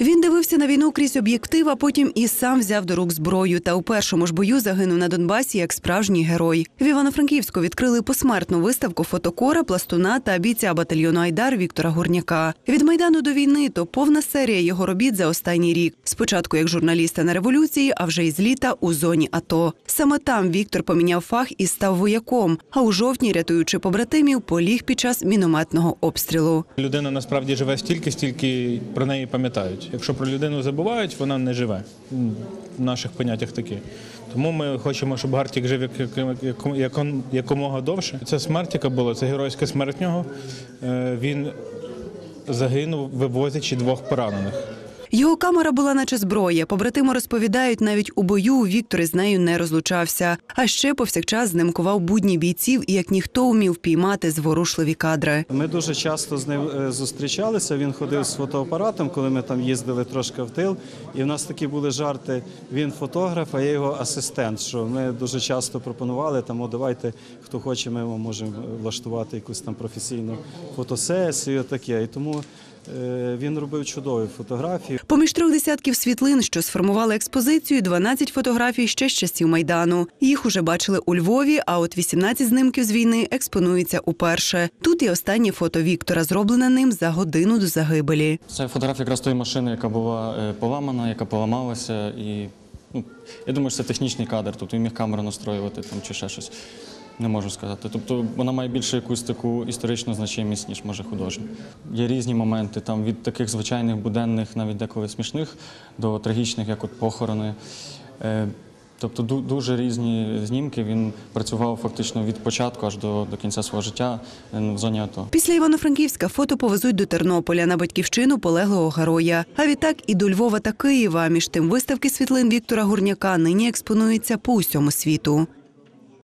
Він дивився на війну крізь об'єктив, а потім і сам взяв до рук зброю. Та у першому ж бою загинув на Донбасі як справжній герой. В Івано-Франківську відкрили посмертну виставку фотокора, пластуна та бійця батальйону Айдар Віктора Гурняка. Від майдану до війни то повна серія його робіт за останній рік. Спочатку як журналіста на революції, а вже із літа у зоні АТО. Саме там Віктор поміняв фах і став вояком. А у жовтні, рятуючи побратимів, поліг під час мінометного обстрілу. Людина насправді живе стільки, стільки про неї пам'ятають. Якщо про людину забувають, вона не живе. В наших поняттях такі. Тому ми хочемо, щоб Гартік жив як, як, як, як, якомога довше. Це смерть, яка була, це геройська смерть нього. Е, Він загинув, вивозячи двох поранених. Його камера була наче зброя. Побратими розповідають, навіть у бою Віктор із нею не розлучався. А ще повсякчас знимкував будні бійців і як ніхто умів піймати зворушливі кадри. Ми дуже часто з ним е, зустрічалися. Він ходив з фотоапаратом, коли ми там їздили трошки в тил. І в нас такі були жарти. Він фотограф, а я його асистент. Що ми дуже часто пропонували там, о, давайте, хто хоче, ми можемо влаштувати якусь там професійну фотосесію. Таке. І тому він робив чудові фотографії. Поміж трьох десятків світлин, що сформували експозицію, 12 фотографій ще з часів майдану. Їх уже бачили у Львові. А от 18 знимків з війни експонуються уперше. Тут і останнє фото Віктора, зроблене ним за годину до загибелі. Це фотографія якраз тої машини, яка була е, поламана, яка поламалася. І ну, я думаю, що це технічний кадр. Тобто він міг камеру настроювати там, чи ще щось. Не можу сказати. Тобто вона має більше якусь таку історичну значимість, ніж може художня. Є різні моменти, там від таких звичайних буденних, навіть деколи смішних, до трагічних, як от похорони. Е, Тобто дуже різні знімки. Він працював фактично від початку аж до, до кінця свого життя е, в зоні АТО. Після Івано-Франківська фото повезуть до Тернополя на батьківщину полеглого героя. А відтак і до Львова та Києва. Між тим виставки світлин Віктора Гурняка нині експонуються по усьому світу.